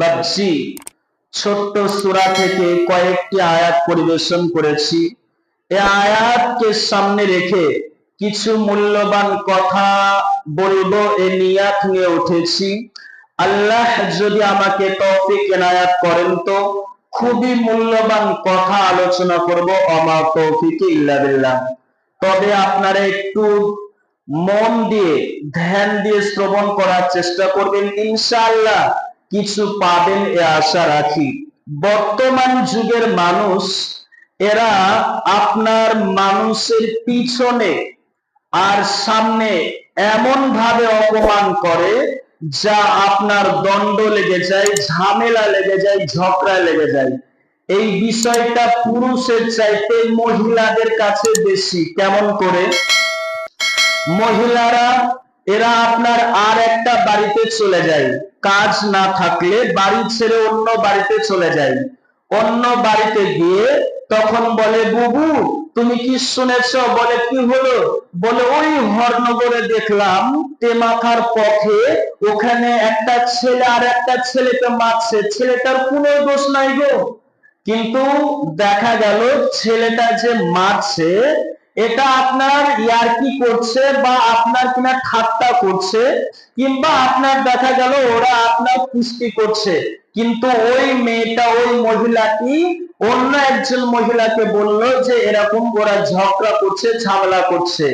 বাচ্চি ছোট্ট সূরা থেকে কয়েকটি আয়াত পরিবেশন করেছি। এই আয়াতকে সামনে রেখে কিছু মূল্যবান কথা বলব, এ নিয়াত নিয়ে উঠেছি। আল্লাহ যদি আমাকে তৌফিক এনায়াত করেন তো খুবই মূল্যবান কথা আলোচনা করব, অমা তৌফিক ইল্লা বিল্লাহ। তবে আপনারা একটু মন দিয়ে, ধ্যান দিয়ে শ্রবণ করার চেষ্টা করবেন, ইনশাআল্লাহ। কিছু পাবেন এ আশা রাখি। বর্তমান যুগের মানুষ, এরা আপনার মানুষের পিছনে আর সামনে এমন ভাবে অপমান করে, যা আপনার দণ্ড লেগে যায়, ঝামেলা লেগে যায়, ঝগড়া লেগে যায়। এই বিষয়টা পুরুষের চাইতে মহিলাদের কাছে বেশি। কেমন করে? মহিলারা, এরা আপনার আর একটা বাড়িতে চলে যায়। কাজ না থাকলে বাড়ি ছেড়ে অন্য বাড়িতে চলে যায়। অন্য বাড়িতে গিয়ে তখন বলে, বুবু, তুমি কি শুনেছ? বলে, কি হলো? বলে, ওই হরনগরে দেখলাম তে মাথার পথে ওখানে একটা ছেলে আর একটা ছেলেকে মারছে। ছেলেটার কোনো দোষ নাই গো। কিন্তু দেখা গেল ছেলেটা যে মারছে এটা আপনার ইয়ার্কি করছে বা আপনার কিনা ঠাট্টা করছে, কিংবা আপনার দেখা গেল ওরা আপনার পুষ্টি করছে, কিন্তু ওই মেয়েটা, ওই মহিলাটি অন্য একজন মহিলাকে বলল যে এরকম ওরা ঝগড়া করছে, ঝামেলা করছে।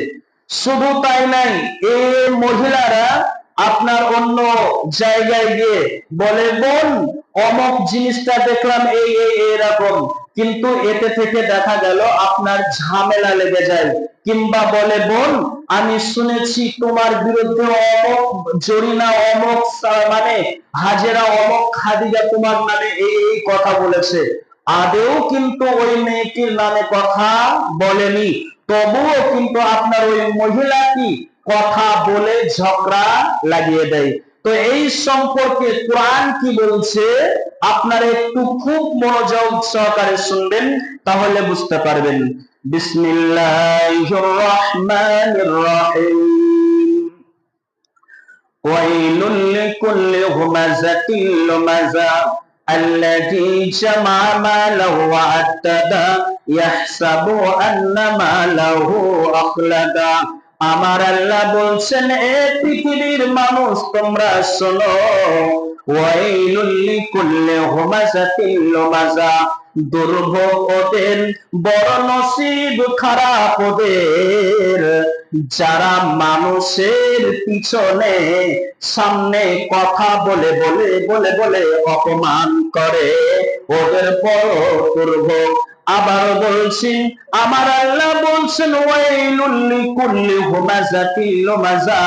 শুধু তাই নাই, এই মহিলারা আপনার অন্য জায়গায় গিয়ে বলে, বোন অমক জিনিসটা দেখলাম এই এই, এরকম। কিন্তু এতে থেকে দেখা গেল আপনার ঝামেলা লেগে যায়। কিংবা বলে, বোন, আমি শুনেছি তোমার বিরুদ্ধে অমক জরিনা, অমক মানে হাজেরা, অমক খাদিজা তোমার নামে এই এই কথা বলেছে। আদেও কিন্তু ওই মেয়েটির নামে কথা বলেনি। তবুও কিন্তু আপনার ওই মহিলাটি কথা বলে ঝগড়া লাগিয়ে দেয়। তো এই সম্পর্কে কোরআন কি বলছে আপনারা একটু খুব মনোযোগ সহকারে শুনবেন তাহলে বুঝতে পারবেন বিসমিল্লাহির রহমানির রহিম ويل لكل همزة لمزة الذي جمع ماله وعدده يحسب أن ماله أخلده আমার আল্লাহ বলছেন, এ পৃথিবীর মানুষ, তোমরা শোনো দুর্ভোগ ওদের বড় নসিব খারাপ ওদের। যারা মানুষের পিছনে সামনে কথা বলে বলে বলে বলে অপমান করে, ওদের বড় দুর্ভোগ আবার বলছি, আমার আল্লাহ বলছেন লুমাযা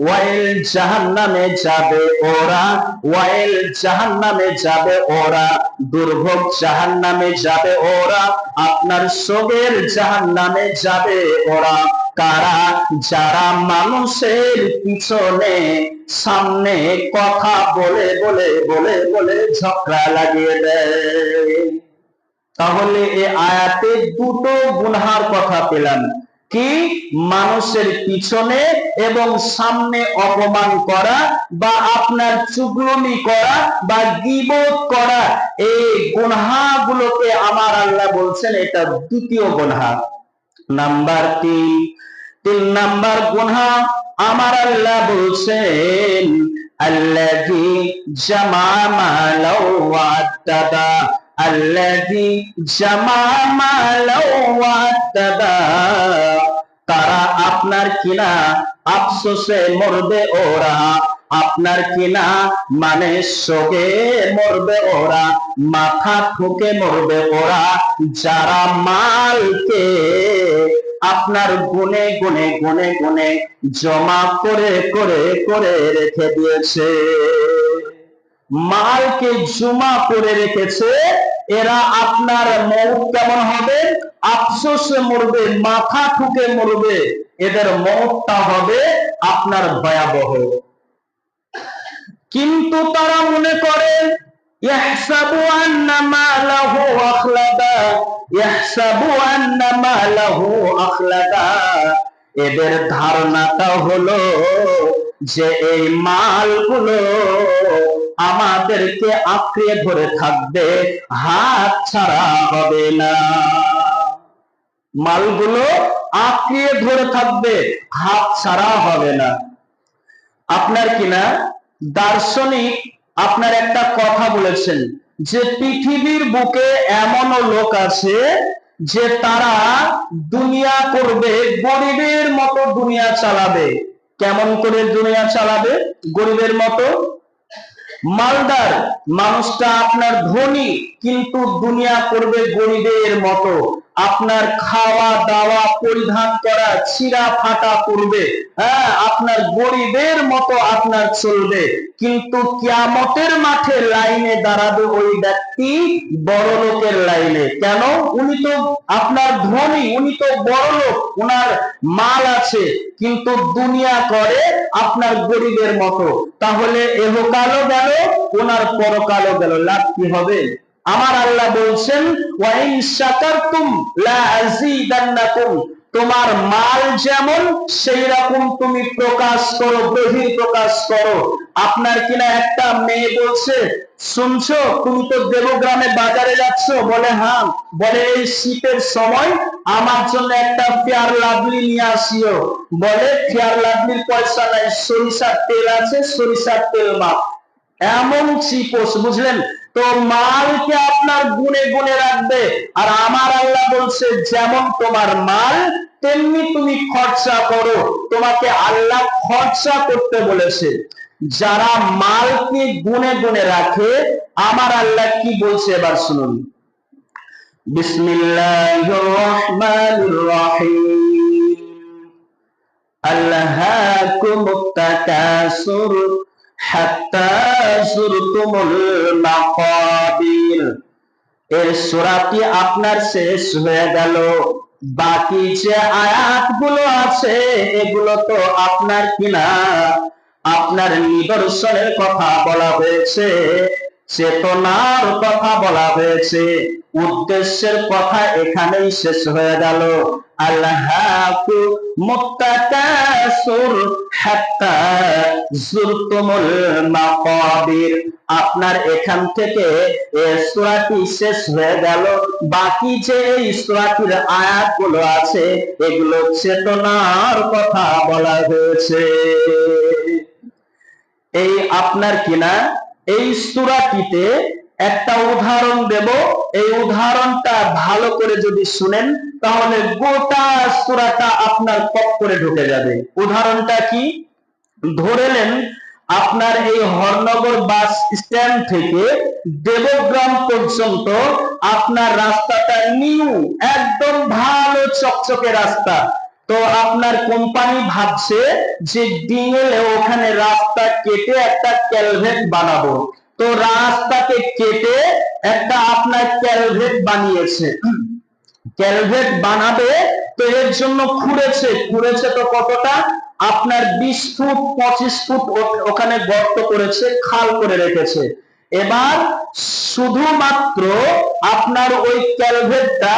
ওয়াইল জাহান্নামে যাবে ওরা, ওয়াইল জাহান্নামে যাবে ওরা, দুর্ভোগ জাহান্নামে যাবে ওরা, আপনার জাহান্নামে যাবে ওরা, কারা, যারা মানুষের পিছনে সামনে কথা বলে বলে বলে বলে ঝগড়া লাগিয়ে দেয়। তাহলে এ আয়াতে দুটো গুনহার কথা পেলাম। কি? মানুষের পিছনে এবং সামনে অপমান করা বা আপনার চুগলমি করা বা গিবত করা, এই গুনহাগুলোকে আমার আল্লাহ বলছেন এটা দ্বিতীয় গুনহা। নাম্বার তিন। তিন নাম্বার গুনহা, আমার আল্লাহ বলছেন আল্লাহি জামা মালাও আল্লাহি জামা মালাও ওয়াত্তাদা তারা আপনার কিনা আফসোসে মরবে ওরা। আপনার কিনা মানে শোকে মরবে ওরা। মাথা ঠুকে মরবে ওরা। যারা মালকে আপনার গুনে গুনে গুনে গুনে জমা করে করে করে রেখে দিয়েছে। মালকে জুমা করে রেখেছে, এরা আপনার মৌত কেমন হবে? আফসোসে মরবে, মাথা ঠুকে মরবে, এদের মৌতটা হবে আপনার ভয়াবহ। কিন্তু তারা মনে করে এদের ধারণাটা হলো যে এই মালগুলো আমাদেরকে আঁকড়ে ধরে থাকবে, হাত ছাড়া হবে না। মালগুলো আঁকড়ে ধরে থাকবে, হাত ছাড়া হবে না। আপনার কিনা দার্শনিক আপনার একটা কথা বলেছেন যে, পৃথিবীর বুকে এমনও লোক আছে যে, তারা দুনিয়া করবে, গরিবের মতো দুনিয়া চালাবে। কেমন করে দুনিয়া চালাবে? গরিবের মতো মালদার মানুষটা আপনার ধনী কিন্তু দুনিয়া করবে গরিবের মতো। আপনার খাওয়া দাওয়া পরিধান করা ছিঁড়া ফাটা করবে হ্যাঁ আপনার গরিবের মতো আপনার চলবে। কিন্তু কিয়ামতের মাঠে লাইনে দাঁড়াবে ওই ব্যক্তি বড় লোকের লাইনে। কেন? উনি তো আপনার ধনী, উনি তো বড় লোক ওনার মাল আছে, কিন্তু দুনিয়া করে আপনার গরিবের মতো। তাহলে এহকালও গেল, ওনার পরকালও গেল। লাভ কি হবে? আমার আল্লাহ বলছেন তোমার মাল যেমন সেই রকম তুমি প্রকাশ করো বহির প্রকাশ করো। আপনার কিনা একটা মেয়ে বলছে, শুনছো, তুমি তো দেবগ্রামে বাজারে যাচ্ছ? বলে হ্যাঁ। বলে, এই শীতের সময় আমার জন্য একটা ফেয়ার লাভলি নিয়ে আসিও। বলে ফেয়ার লাভলির পয়সা নাই, সরিষার তেল আছে, সরিষার তেল মাপ। এমন চিপোস বুঝলেন? তো মালকে আপনার গুনে গুনে রাখবে। আর আমার আল্লাহ বলছে, যেমন তোমার মাল, তেমনি তুমি খরচা করো। তোমাকে আল্লাহ খরচা করতে বলেছে। যারা মালকে গুনে গুনে রাখে, আমার আল্লাহ কি বলছে এবার শুনুন। বিসমিল্লাহির রহমানির এর আপনার শেষ হয়ে গেল। বাকি যে আয়াতগুলো আছে, এগুলো তো আপনার কিনা। আপনার নিদর্শনের কথা বলা হয়েছে। চেতনার কথা বলা হয়েছে। উদ্দেশ্যের কথা এখানেই শেষ হয়ে গেল। আপনার এখান থেকে শেষ হয়ে গেল। বাকি যে এই সূরাটির আয়াতগুলো আছে, এগুলো চেতনার কথা বলা হয়েছে। এই আপনার কিনা এই সুরাটিতে একটা উদাহরণ দেব। এই উদাহরণটা ভালো করে যদি শুনেন, তাহলে গোটা সুরাটা আপনার পপ করে ঢুকে যাবে। উদাহরণটা কি? ধরে নেন, আপনার এই হরনগর বাস স্ট্যান্ড থেকে দেবগ্রাম পর্যন্ত আপনার রাস্তাটা নিউ, একদম ভালো চকচকে রাস্তা। তো আপনার কোম্পানি ভাবছে যে ডিঙেলে ওখানে রাস্তা কেটে একটা ক্যালভেট বানাবো। তো রাস্তাকে কেটে একটা আপনার ক্যালভেট বানিয়েছে। ক্যালভেট বানাবে, তো এর জন্য খুঁড়েছে। খুঁড়েছে তো কতটা? আপনার বিশ ফুট, পঁচিশ ফুট ওখানে গর্ত করেছে, খাল করে রেখেছে। এবার শুধুমাত্র আপনার ওই ক্যালভেটটা,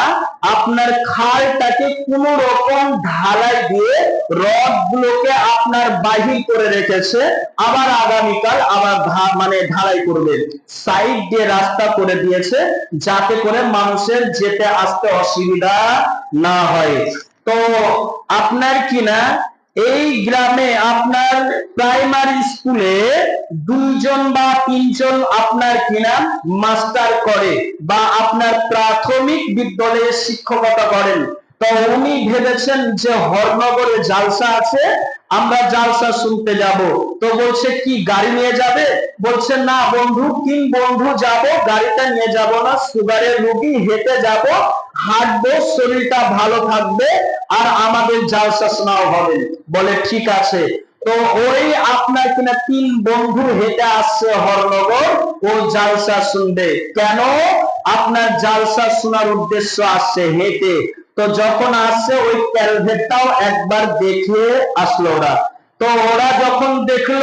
আপনার খালটাকে কোন রকম ঢালাই দিয়ে রড গুলোকে আপনার বাহির করে রেখেছে। আবার আগামীকাল আবার মানে ঢালাই করবে। সাইড দিয়ে রাস্তা করে দিয়েছে যাতে করে মানুষের যেতে আসতে অসুবিধা না হয়। তো আপনার কিনা এই গ্রামে আপনার প্রাইমারি স্কুলে দুইজন বা তিনজন আপনার কিনা মাস্টার করে বা আপনার প্রাথমিক বিদ্যালয়ে শিক্ষকতা করেন। তো উনি ভেবেছেন যে হরনগরে জালসা আছে, আমরা জালসা শুনতে যাব। তো বলছে, কি, গাড়ি নিয়ে যাবে? বলছে, না বন্ধু, তিন বন্ধু যাব, গাড়িটা নিয়ে যাব না, সুগারের রুগী, হেঁটে যাব, হাঁটবো, শরীরটা ভালো থাকবে, আর আমাদের জালসা শোনাও হবে। বলে, ঠিক আছে। তো ওই আপনার কিনা তিন বন্ধু হেঁটে আসছে হরনগর, ও জালসা শুনবে। কেন? আপনার জালসা শোনার উদ্দেশ্য আসছে হেঁটে। তো যখন আসছে, ওই ক্যালভেটটাও একবার দেখে আসলো ওরা। তো ওরা যখন দেখল,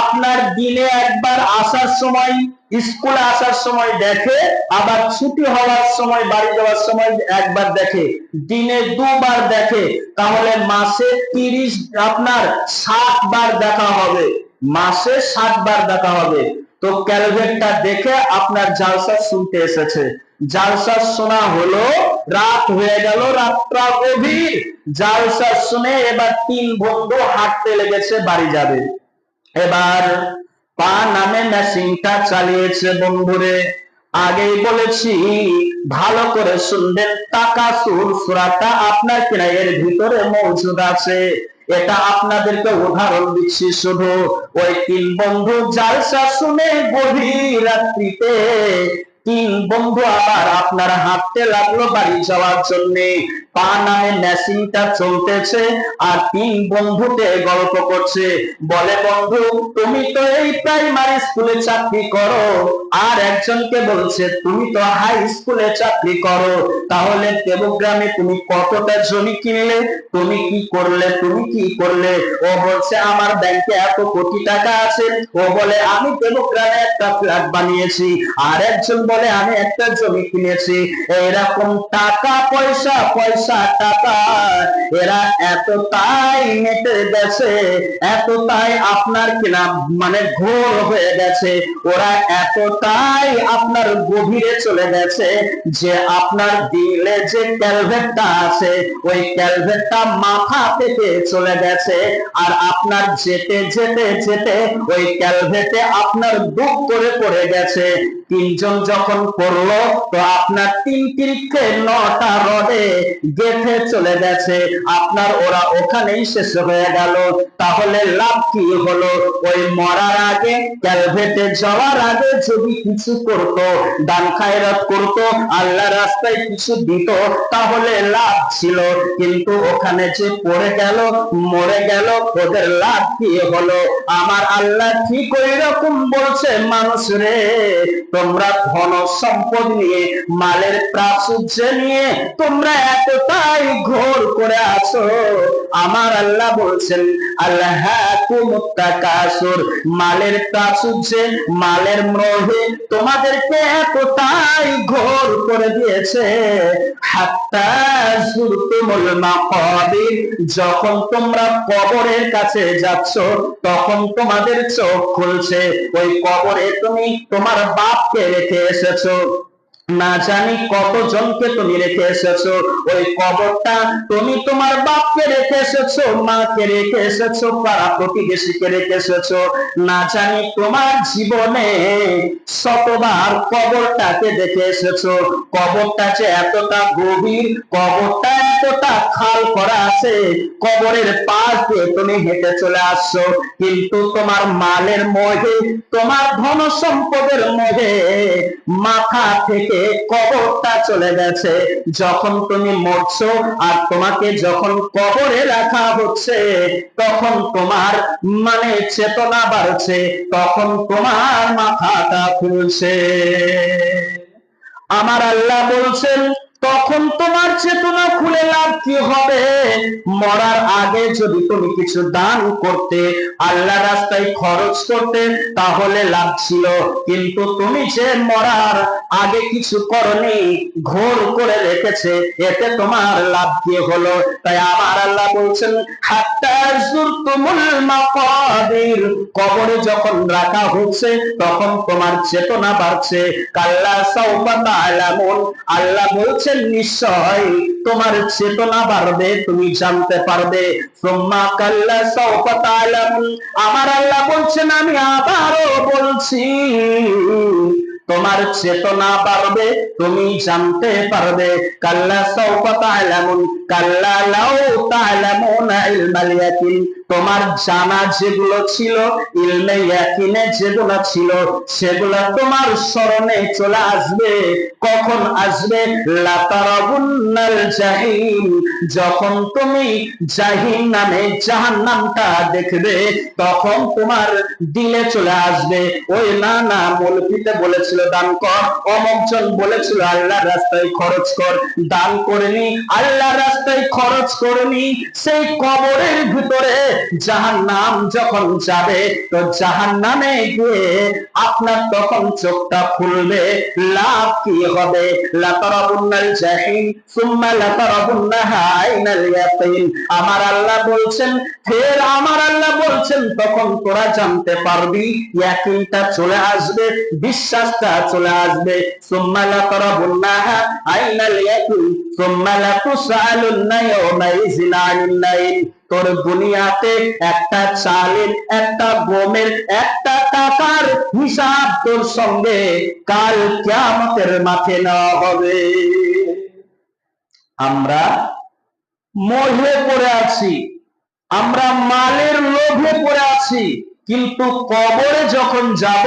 আপনার দিনে একবার আসার সময়, স্কুলে আসার সময় দেখে, আবার ছুটি হওয়ার সময়, বাড়ি যাওয়ার সময় একবার দেখে, দিনে দুবার দেখে, তাহলে মাসে তিরিশ, আপনার ষাট বার দেখা হবে। মাসে ষাট বার দেখা হবে। তো ক্যালভেটটা দেখে আপনার জালসা শুনতে এসেছে। জালসা শোনা হলো, রাত হয়ে গেল, রাতটা গভীর। জালসা শুনে এবার তিন বন্ধু হাঁটতে লেগেছে, বাড়ি যাবে। এবার পা নামে মেশিনটা চালিয়েছে বন্ধুরে। আগেই বলেছি, ভালো করে শুনবেন। টাকা সুর সুরাটা আপনার কিনা ভিতরে মজুদ আছে। এটা আপনাদেরকে উদাহরণ দিচ্ছি শুধু। ওই তিন বন্ধু জালসা শুনে গভীর রাত্রিতে, তিন বন্ধু আবার আপনার হাঁটতে লাগল বাড়ি যাওয়ার জন্য। পা নামে মেশিনটা চলতেছে আর তিন বন্ধুতে গল্প করছে। বলে, বন্ধু, তুমি তো এই প্রাইমারি স্কুলে চাকরি করো। আর একজনকে বলছে, তুমি তো হাই স্কুলে চাকরি করো। তাহলে দেবগ্রামে তুমি কতটা জমি কিনলে? তুমি কি করলে? তুমি কি করলে? ও বলছে, আমার ব্যাংকে এত কোটি টাকা আছে। ও বলে, আমি দেবগ্রামে একটা ফ্ল্যাট বানিয়েছি। আর একজন বলে, আমি একটা জমি কিনেছি। এরকম টাকা পয়সা পয়সা টাকা এরা এতটাই মেটে গেছে আপনার কিনা মানে ঘোর হয়ে গেছে, ওরা আপনার গভীরে চলে গেছে যে আপনার দিলে যে ক্যালভেটটা আছে, ওই ক্যালভেটটা মাথা থেকে চলে গেছে। আর আপনার যেতে যেতে যেতে ওই ক্যালভেটে আপনার দুঃখ করে পড়ে গেছে। তিনজন যখন পড়ল, তো আপনার তিন তিরিক্ষে নটা রডে গেথে চলে গেছে। আপনার ওরা ওখানেই শেষ হয়ে গেল। তাহলে লাভ কি হলো? ওই মরার আগে, ক্যালভেটে যাওয়ার আগে যদি কিছু করত, দান খায়রাত করত আল্লাহ রাস্তায় কিছু দিত, তাহলে লাভ ছিল। কিন্তু ওখানে যে পড়ে গেল, মরে গেল, ওদের লাভ কি হলো? আমার আল্লাহ ঠিক ওই রকম বলছে, মানুষ রে তোমরা ধন সম্পদ নিয়ে, মালের প্রাচুর্য নিয়ে, তোমরা এতটাই ঘোর করে আছো। আমার আল্লাহ বলছেন আল্লাহ কাসুর মালের প্রাচুর্যে মালের মোহে তোমাদেরকে এতটাই ঘোর করে দিয়েছে। যখন তোমরা কবরের কাছে যাচ্ছ, তখন তোমাদের চোখ খুলছে। ওই কবরে তুমি তোমার বাপকে রেখে এসেছ? না জানি কতজনকে তুমি রেখে এসেছ। ওই কবরটা তুমি তোমার বাপকে রেখে এসেছ, মাকে রেখে এসেছ, পাড়া প্রতিবেশীকে রেখে এসেছ। না জানি তোমার জীবনে শতবার কবরটাকে দেখে এসেছ। কবরটা যে এতটা গভীর, কবরটা এতটা খাল করা আছে। কবরের পাশ দিয়ে তুমি হেঁটে চলে আসছো। কিন্তু তোমার মালের মোহে, তোমার ধন সম্পদের মোহে মাথা থেকে কবরটা চলে গেছে। যখন তুমি মরছো আর তোমাকে যখন কবরে রাখা হচ্ছে, তখন তোমার মানে চেতনা বাড়ছে, তখন তোমার মাথাটা খুলছে। আমার আল্লাহ বলছেন তখন তোমার চেতনা খুলে লাভ কি হবে? মরার আগে যদি তুমি কিছু দান করতে আল্লাহ রাস্তায় খরচ করতে, তাহলে লাভ ছিল। কিন্তু তুমি যে মরার আগে কিছু করনি, ঘোর করে রেখেছে, এতে তোমার লাভ কি হলো? তাই আমার আল্লাহ বলছেন কবরে যখন রাখা হচ্ছে, তখন তোমার চেতনা বাড়ছে। কাল্লা সাউফা আল্লাহ বলছেন নিশ্চয় তোমার চেতনা বাড়বে তুমি জানতে পারবে। আমার আল্লাহ বলছেন আমি আবারও বলছি তোমার চেতনা বাড়বে, তুমি জানতে পারবে। কাল্লা কাল্লা লাউ তোমার জানা যেগুলো ছিল, ইলমে ইয়াকিনে যেগুলো ছিল, সেগুলো তোমার স্মরণে চলে আসবে। কখন আসবে? জাহিম। যখন তুমি জাহিম নামে জাহান্নামটা দেখবে, তখন তোমার দিলে চলে আসবে। ওই না না মৌলভীতে বলেছিল বলেছিল, দান কর। অমুক জন বলেছিল, আল্লাহর রাস্তায় খরচ কর। দান করেনি আল্লাহর রাস্তায় খরচ করেনি সেই কবরের ভিতরে জাহান্নাম যখন যাবে, তো জাহান্নামে গিয়ে আপনার তখন চোখটা খুলবে। লাভ কি হবে? আমার আল্লাহ বলছেন, ফের আমার আল্লাহ বলছেন, তখন তোরা জানতে পারবি চলে আসবে। বিশ্বাসটা চলে আসবে। সুম্মা লাতারাবুন্নাহা আইনাল নাইম তোর দুনিয়াতে একটা চালের, একটা গমের, একটা টাকার হিসাব তোর সঙ্গে কাল কিয়ামতের মাঠে হবে। আমরা মোহে পড়ে আছি, আমরা মালের লোভে পড়ে আছি, কিন্তু কবরে যখন যাব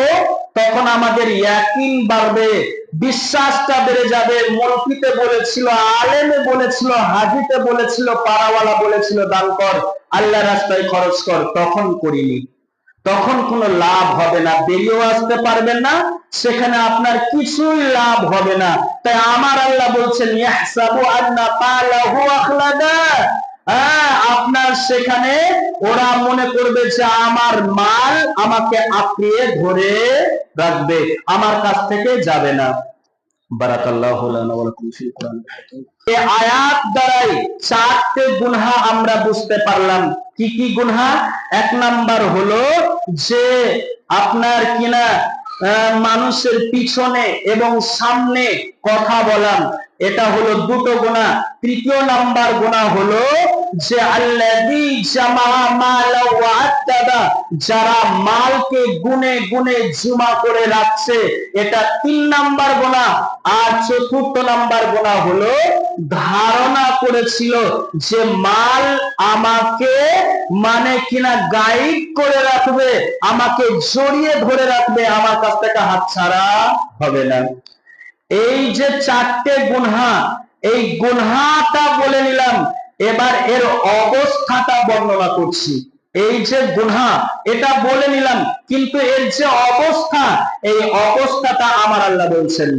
তখন আমাদের ইয়াকিন বাড়বে, বিশ্বাসটা বেড়ে যাবে মলকিতে বলেছিল, আলেমে বলেছিল, হাজিতে বলেছিল, পাড়াওয়ালা বলেছিল, দান কর আল্লাহ রাস্তায় খরচ কর, তখন করিনি। তখন কোনো লাভ হবে না, বেরিয়েও আসতে পারবেন না, সেখানে আপনার কিছুই লাভ হবে না। তাই আমার আল্লাহ বলছেন হ্যাঁ, আপনার সেখানে ওরা মনে করবে যে আমার মাল আমাকে আঁকড়িয়ে ধরে রাখবে আমার কাছ থেকে যাবে না। বারাকাল্লাহু লানা ওয়া লাকুম ফিল কোরআন। এই আয়াত দ্বারাই চারটে গুনহা আমরা বুঝতে পারলাম। কি কি গুনহা? এক নাম্বার হলো যে আপনার কিনা আহ, মানুষের পিছনে এবং সামনে কথা বলাম এটা হলো দুটো গুণা। তৃতীয় নাম্বার গুণা হলো যে যারা মালকে গুনে গুনে জমা করে রাখছে, এটা তিন নাম্বার গুণা। আর চতুর্থ নাম্বার গুণা হলো ধারণা করেছিল যে মাল আমাকে মানে কিনা গাইড করে রাখবে, আমাকে জড়িয়ে ধরে রাখবে, আমার কাছ থেকে হাত ছাড়া হবে না। এই যে চারটে গুনহা, এই গুনহাটা বলে নিলাম, এবার এর অবস্থাটা বর্ণনা করছি। এই যে গুনহা, এটা বলে নিলাম, কিন্তু এর যে অবস্থা, এই অবস্থাটা আমার আল্লাহ বলছেন।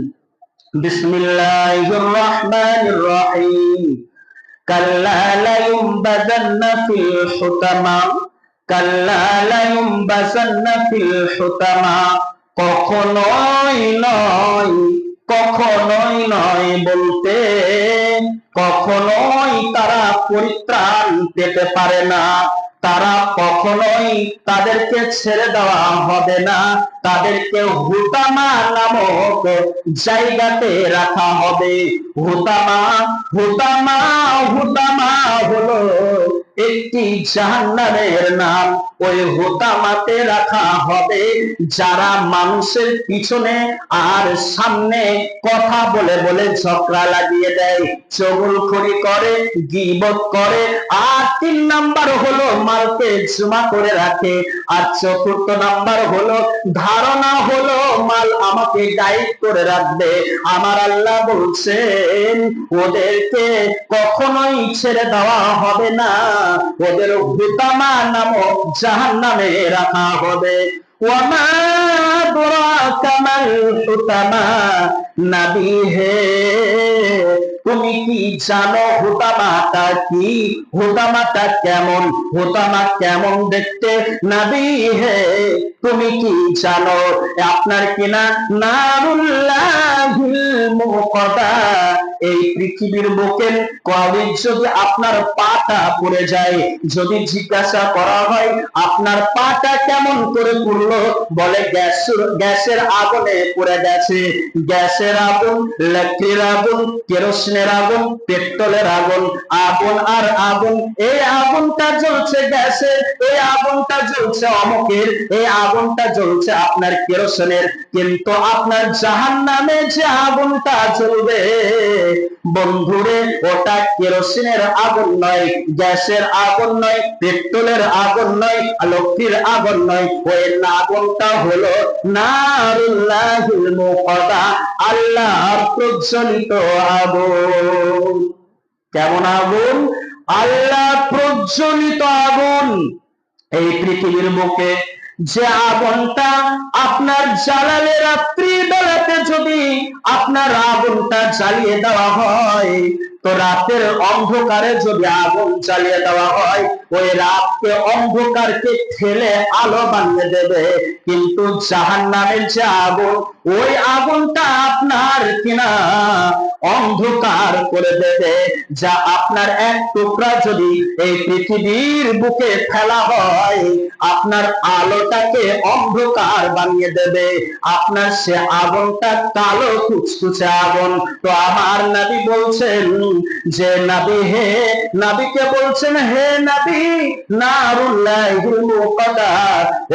কখনোই নয় কখনোই নয় বলতে, কখনোই তারা পরিত্রাণ পেতে পারে না। তারা কখনোই তাদেরকে ছেড়ে দেওয়া হবে না। তাদেরকে হুতামা নামক জায়গাতে রাখা হবে। হুতামা হুতামা হুতামা হলো একটি জাহান্নামের নাম। ওই হোতামাতে রাখা হবে যারা মানুষের পিছনে আর সামনে কথা বলে বলে ঝগড়া লাগিয়ে দেয়। চগুলখড়ি করে, গিবত করে, আর তিন নাম্বার হলো মালকে জমা করে রাখে। আর চতুর্থ নাম্বার হলো ধারণা হলো, মাল আমাকে গাইড করে রাখবে। আমার আল্লাহ বলছেন, ওদেরকে কখনোই ছেড়ে দেওয়া হবে না। ওদের হুতামা নামক জাহান নামে রাখা হবে। হুতামা নবী হে। তুমি কি জানো হুতামাটা কি? হুতামাটা কেমন? হুতামা কেমন দেখতে নবী হে। তুমি কি জানো? আপনার কিনা নারুল্লাহিল এই পৃথিবীর বুকে কবে যদি আপনার পাটা পড়ে যায়, যদি জিজ্ঞাসা করা হয়, আপনার পাটা কেমন করে পড়ল? বলে গ্যাস গ্যাসের আগুনে পড়ে গেছে। গ্যাসের আগুন লাকড়ির আগুন, কেরোসিনের আগুন, পেট্রোলের আগুন। আগুন আর আগুন, এই আগুনটা জ্বলছে গ্যাসের এই আগুনটা জ্বলছে অমুকের, এই আগুনটা জ্বলছে আপনার কেরোসিনের। কিন্তু আপনার জাহান নামে যে আগুনটা জ্বলবে, বন্ধুরে, ওটা কেরোসিনের আগুন নয়, গ্যাসের আগুন নয়, পেট্রোলের আগুন নয় লক্ষ্মীর আগুন নয়। ওই আগুনটা হলো নারুল্লাহিল মুকদা আল্লাহর প্রজ্বলিত আগুন। কেমন আগুন? আল্লাহ প্রজ্বলিত আগুন। এই পৃথিবীর বুকে যে আগুনটা আপনার জ্বালালে রাত্রি বেলাতে যদি আপনার আগুনটা জ্বালিয়ে দেওয়া হয় তো রাতের অন্ধকারে যদি আগুন জ্বালিয়ে দেওয়া হয়, ওই রাতকে অন্ধকারকে ঠেলে আলো বানিয়ে দেবে। কিন্তু জাহান নামের যে আগুন, ওই আগুনটা আপনার কিনা? অন্ধকার করে দেবে। যা আপনার এক টুকরা যদি এই পৃথিবীর বুকে ফেলা হয়, আপনার আলোটাকে অন্ধকার বানিয়ে দেবে। আপনার সে আগুনটা কালো কুচকুচে আগুন। তো আমার নাবি বলছেন যে নাবি হে নাবিকে বলছেন, হে নাবি নারুল্লাহিল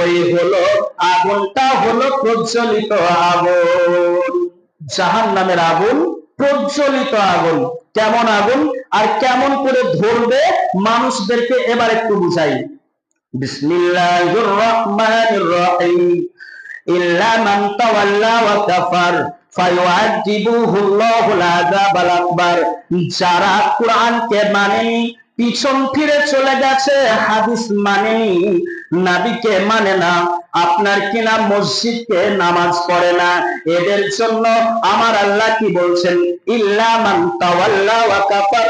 ওই হলো আগুনটা হলো প্রজ্বলিত আগুন। জাহান নামের আগুন, প্রজ্বলিত আগুন। কেমন আগুন? আর কেমন করে ধরবে? মানুষদেরকে এবার একটু বুঝাই। বিসমিল্লাহির রহমানির রহিম। ইল্লা মান তাওয়াল্লা ওয়া কাফার। যারা কোরআনকে মানেনি পিছন ফিরে চলে গেছে হাদিস মানেনি নাবিকে মানে না, আপনার কিনা মসজিদকে নামাজ পড়ে না? এদের জন্য আমার আল্লাহ কি বলছেন? তাওয়াল্লা ওয়া কাফার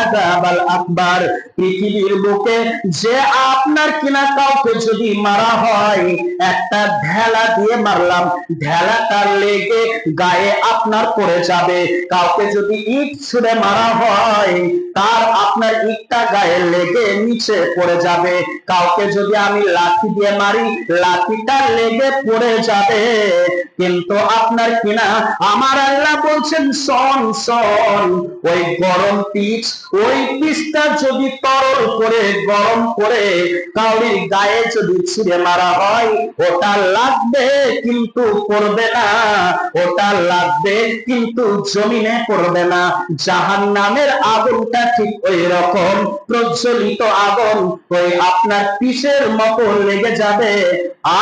আযাবাল আকবার। পৃথিবীর বুকে যে আপনার কিনা কাউকে যদি মারা হয়, একটা ঢেলা দিয়ে মারলাম ঢেলাটা লেগে গায়ে আপনার পড়ে যাবে। কাউকে যদি ইট ছুঁড়ে মারা হয়, তার আপনার ইটটা গায়ে লেগে নিচে পড়ে যাবে। কাউকে যদি আমি লাঠি দিয়ে মারি লাঠিটা লেগে পড়ে যাবে। কিন্তু আপনার কিনা আমার আল্লাহ বলছেন সন সন ওই গরম পিচ ওই পিচটা যদি তরল করে, গরম করে, কাউরির গায়ে যদি ছিঁড়ে মারা হয়, ওটা লাগবে কিন্তু পড়বে না। ওটা লাগবে কিন্তু জমিনে পড়বে না। জাহান নামের আগুনটা ঠিক ওই রকম প্রজ্বলিত আগুন ওই আপনার পিসের মতো লেগে যাবে,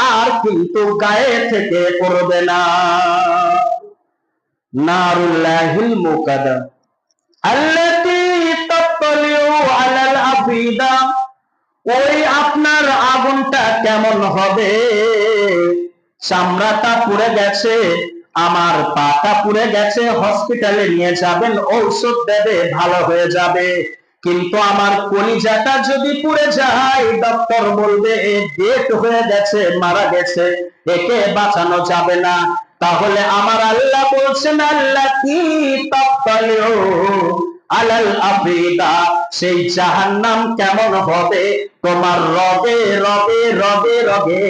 আর কিন্তু গায়ে থেকে পড়বে না। নারুল্লাহিল মুকাদা আল্লাতী তাত্তালিউ আলাল আফিদা ওই আপনার আগুনটা কেমন হবে? চামড়াটা পুড়ে গেছে, আমার পাটা পুড়ে গেছে, হসপিটালে নিয়ে যাবেন, ঔষধ দেবে, ভালো হয়ে যাবে। কিন্তু আমার কলিজাটা যদি পুড়ে যায় ডক্টর বলবে ডেট হয়ে গেছে, মারা গেছে, একে বাঁচানো যাবে না। তাহলে আমার আল্লাহ বলছেন, আল্লাহ কি আলাল আফিদা সেই জাহান্নাম কেমন হবে? তোমার রবে রবে রবে রবে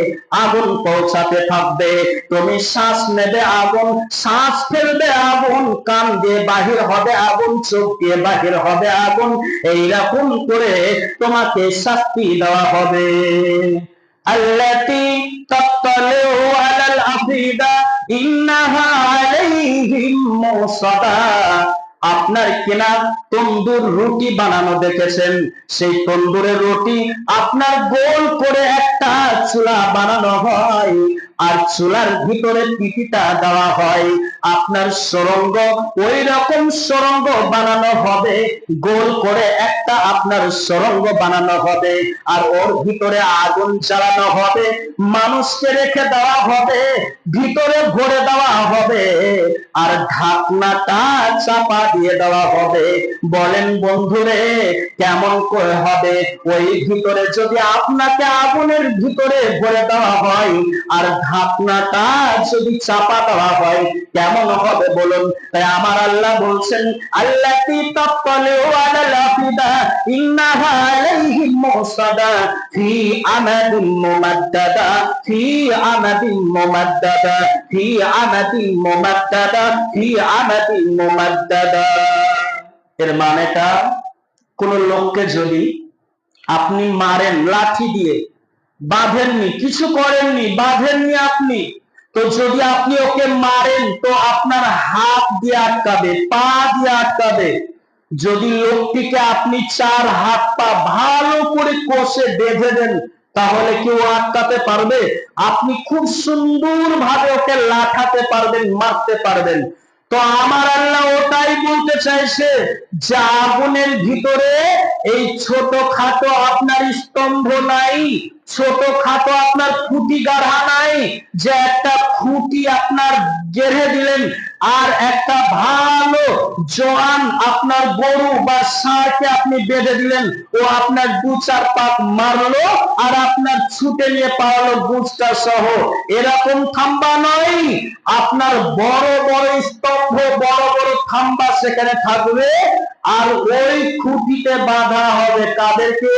আগুন পৌঁছাতে থাকবে। তুমি শ্বাস নেবে আগুন, শ্বাস ফেলবে আগুন, কান দিয়ে বাহির হবে আগুন, চোখ দিয়ে বাহির হবে আগুন। এইরকম করে তোমাকে শাস্তি দেওয়া হবে। আল্লাতি তত্তলেও আলাল আফিদা ইন্নাহা আলাইহিম মুসাদা। আপনার কিনা তন্দুর রুটি বানানো দেখেছেন। সেই তন্দুরের রুটি আপনার গোল করে একটা চুলা বানানো হয়। আর চুলার ভিতরে পিঠিটা দেওয়া হয়। আপনার সরঙ্গ ওই রকম সরঙ্গ বানানো হবে। গোল করে একটা আপনার সরঙ্গ বানানো হবে। আর ওর ভিতরে আগুন জ্বালানো হবে। মানুষকে রেখে দেওয়া হবে। ভিতরে ভরে দেওয়া হবে। আর ঢাকনাটা চাপা দিয়ে দেওয়া হবে। বলেন, বন্ধুরে, কেমন করে হবে? ওই ভিতরে যদি আপনাকে আগুনের ভিতরে ভরে দেওয়া হয়, আর ঢাকনাটা যদি চাপা দেওয়া হয়, কেমন হবে বলুন? তাই আমার আল্লাহ বলছেন আল্লাহ কি তপ্পলে ও আলাফিদা ইন্নাহা আলাইহিম মুসাদা ফি আমাদিন ফি আমাদিন ফি আমাদিন ফি আমাদিন এর মানেটা, কোন লোককে যদি আপনি মারেন, লাঠি দিয়ে বাঁধেননি, কিছু করেননি, বাঁধেননি আপনি। তো যদি আপনি ওকে মারেন, তো আপনার হাত দিয়ে আটকাবে, পা দিয়ে আটকাবে। যদি লোকটিকে আপনি চার হাত পা ভালো করে কষে বেঁধে দেন, তাহলে কেউ আটকাতে পারবে? আপনি খুব সুন্দর ভাবে ওকে লাঠাতে পারবেন, মারতে পারবেন। তো আমার আল্লাহ ওটাই বলতে চাইছে, যে আগুনের ভিতরে এই ছোট খাটো আপনার স্তম্ভ নাই ছোট খাটো আপনার খুঁটি গাঢ়া নাই, যে একটা খুঁটি আপনার গেড়ে দিলেন আর একটা ভালো জোয়ান আপনার গরু বা ষাঁড়কে আপনি বেঁধে দিলেন, ও আপনার দু চার পাক মারলো আর আপনার ছুটে নিয়ে পাওয়ালো গুজটা সহ। এরকম থাম্বা নয়, আপনার বড় বড় স্তম্ভ, বড় বড় থাম্বা সেখানে থাকবে আর ওই খুঁটিতে বাঁধা হবে কাদেরকে?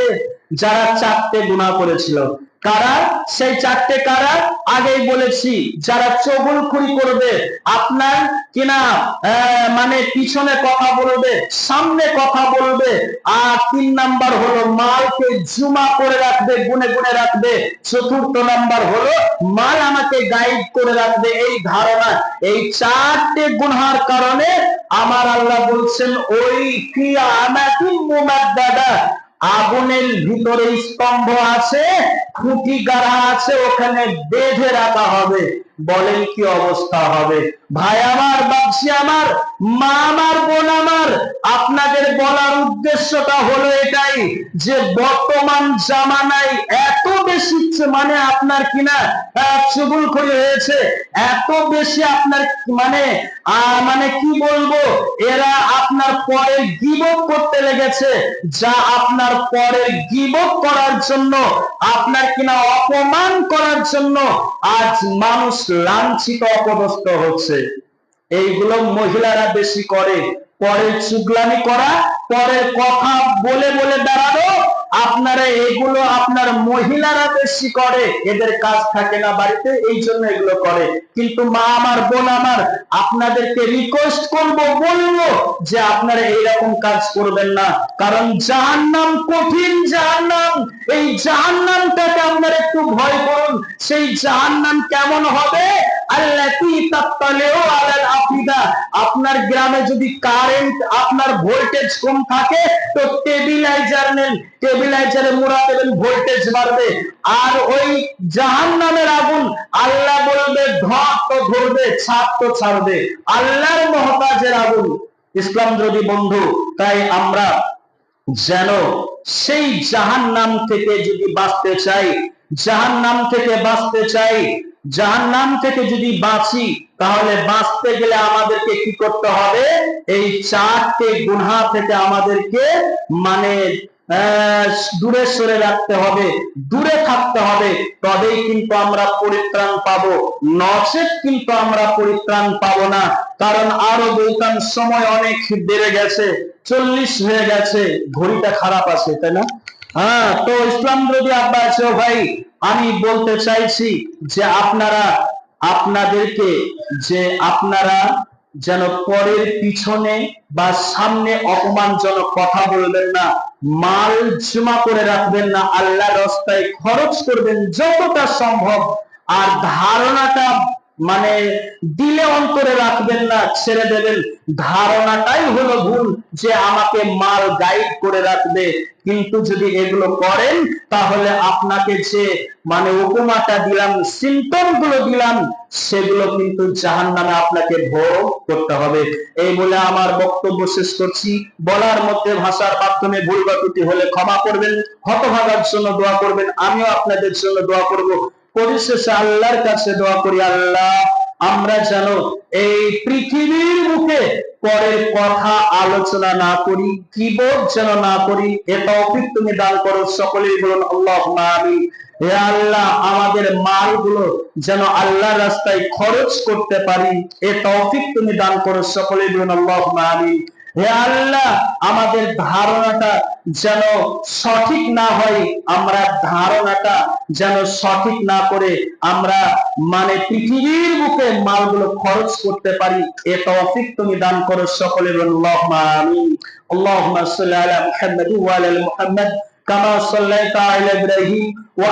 যারা চারটে গুণা করেছিল। কারা? সেই চারটে কারা? আগেই বলেছি, যারা চগুলখুরি করবে, আপনার কিনা মানে পিছনে কথা বলবে, সামনে কথা বলবে, আর তিন নাম্বার হলো মালকে জুমা করে রাখবে, গুনে গুনে রাখবে। চতুর্থ নাম্বার হলো মাল আমাকে গাইড করে রাখবে, এই ধারণা। এই চারটে গুনহার কারণে আমার আল্লাহ বলছেন, ওই ক্রিয়া আমাকে দাদা আগুনের ভিতরে স্তম্ভ আছে খুঁটি গাড়া আছে, ওখানে বেঁধে রাখা হবে। বলেন কি অবস্থা হবে? ভাই আমার, বাপসি আমার, মা আমার, বোন আমার, আপনাদের বলার উদ্দেশ্যটা হলো এটাই যে বর্তমান জামানায় এত বেশি মানে আপনার কিনা? চুগুল করে হয়েছে। এত বেশি আপনার মানে মানে কি বলব? এরা আপনার পরে গিবক করতে লেগেছে। যা আপনার পরে গিবক করার জন্য আপনার কিনা অপমান করার জন্য আজ মানুষ লাঞ্ছিত, অপদস্থ হচ্ছে। এইগুলো মহিলারা বেশি করে। পরে চুগলামি করা, পরের কথা বলে বলে বেড়ানো আপনারা এগুলো আপনার মহিলারা বেশি করে। এদের কাজ থাকে না বাড়িতে, এই জন্য এগুলো করে। কিন্তু মা আমার, বোন আমার, আপনাদেরকে রিকোয়েস্ট করব, বলব যে আপনারা এইরকম কাজ করবেন না। কারণ জাহান্নাম কঠিন জাহান্নাম। এই জাহান্নামটাকে আপনারা একটু ভয় করুন। সেই জাহান্নাম কেমন হবে? আপনার গ্রামে যদি কারেন্ট আপনার ভোল্টেজ কম থাকে, তো টেবিলাইজার নেন। টেবিলাইজারে মোড়া দেবেন ভোল্টেজ বাড়বে। আর ওই জাহান্নামের আগুন, আল্লাহ বলবে ধর তো ধরবে, ছাদ তো ছাড়বে। আল্লাহর মহতাজের আগুন। ইসলাম যদি বন্ধু, তাই আমরা যেন সেই জাহান নাম থেকে যদি বাঁচতে চাই জাহান নাম থেকে বাঁচতে চাই জাহান নাম থেকে যদি বাঁচি, তাহলে বাঁচতে গেলে আমাদেরকে কি করতে হবে? এই চারটে গুনহা থেকে আমাদেরকে মানে দূরে সরে রাখতে হবে, দূরে থাকতে হবে। তবেই কিন্তু আমরা পরিত্রাণ পাবো। নচেত কিন্তু আমরা পরিত্রাণ পাবো না। কারণ আরও বলতাম, সময় অনেক বেড়ে গেছে, চল্লিশ হয়ে গেছে, ঘড়িটা খারাপ আছে, তাই না? হ্যাঁ তো ইসলাম যদি আব্বা আছে ভাই, আমি বলতে চাইছি যে আপনারা, আপনাদেরকে যে আপনারা যেন পরের পিছনে বা সামনে অপমানজনক কথা বলবেন না, মাল জমা করে রাখবেন না আল্লাহ রাস্তায় খরচ করবেন যতটা সম্ভব, আর ধারণাটা মানে দিলে অন্তরে রাখবেন না, ছেড়ে দেবেন। ধারণাটাই হলো ভুল যে আমাকে মাল গাইড করে রাখবে। কিন্তু যদি এগুলো করেন, তাহলে আপনাকে যে মানে উপমাটা দিলাম সিমটমগুলো দিলাম, সেগুলো কিন্তু জাহান নামে আপনাকে ভোগ করতে হবে। এই বলে আমার বক্তব্য শেষ করছি। বলার মধ্যে ভাষার মাধ্যমে ভুল বা ত্রুটি হলে ক্ষমা করবেন, হতভাগার জন্য দোয়া করবেন। আমিও আপনাদের জন্য দোয়া করব। পরিশেষে আল্লাহর কাছে দোয়া করি, আল্লাহ, আমরা যেন এই পৃথিবীর মুখে পরের কথা আলোচনা না করি কিবোধ যেন না করি এ তৌফিক তুমি দান করো, সকলেই বলুন আল্লাহ আমিন। হে আল্লাহ, আমাদের মালগুলো যেন আল্লাহ রাস্তায় খরচ করতে পারি, এ তৌফিক তুমি দান করো, সকলেই বলুন আল্লাহ আমিন। হে আল্লাহ, আমাদের ধারণাটা যেন সঠিক না হয়, আমরা ধারণাটা যেন সঠিক না করে, আমরা মানে পৃথিবীর বুকে মালগুলো খরচ করতে পারি, এ তৌফিক তুমি দান করো সকলে আমিন। আল্লাহুম্মা সাল্লি আলা মুহাম্মাদ ওয়া আলা মুহাম্মাদ, কামা সাল্লাইতা আলা ইব্রাহিম ওয়া